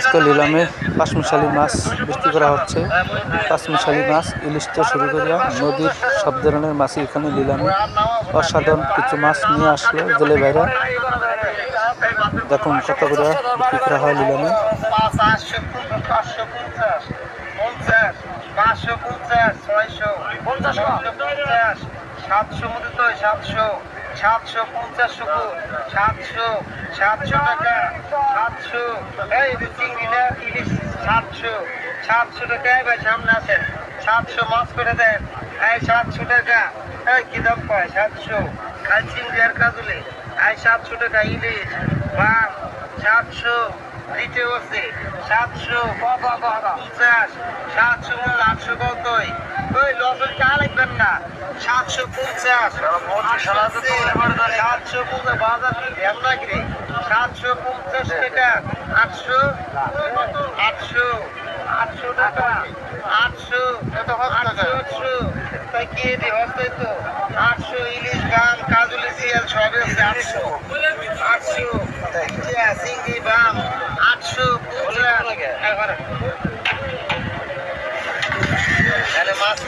আজকে নিলামে পাঁচমিশালি মাছ বিক্রি করা হচ্ছে। পাঁচমিশালি মাছ ইলিশ থেকে শুরু করিয়া নদীর সব ধরনের মাছই এখানে নিলামে। অসাধারণ কিছু মাছ নিয়ে আসলো জেলে বাইরা দেখুন কত করে বিক্রি করা হয় নিলামে। পাঁচশো ছয়শো পঞ্চাশ সাতশো তো সাতশো সাতশো পঞ্চাশ সাতশো সাতশো টাকা সাতশো এই যে ইলিশ সাতশো সাতশো টাকা। ভাই সামনে আছেন সাতশো মাছ করে দেন। এই সাতশো টাকা এই কি দাম পায় সাতশো। খাই চিংড়ি কাজুলে এই সাতশো টাকা ইলিশ। বা সাতশো। দিতে বসে সাতশো। পঞ্চাশ সাতশো মূল আটশো কতই? ওই লসের চা লাগবেন না? সাতশো পঞ্চাশ। সাতশো পঞ্চাশ বাজার ধ্যান লাগবে সাতশো পঞ্চাশ টাকা আটশো আটশো আটশো টাকা আটশো আটশো তাই কে দি হচ্ছে তো? আটশো ইলিশ গান কাজুলি সিয়াল হচ্ছে আটশো। আটশো চিংড়ি বাম আটশো এগারো। মাছ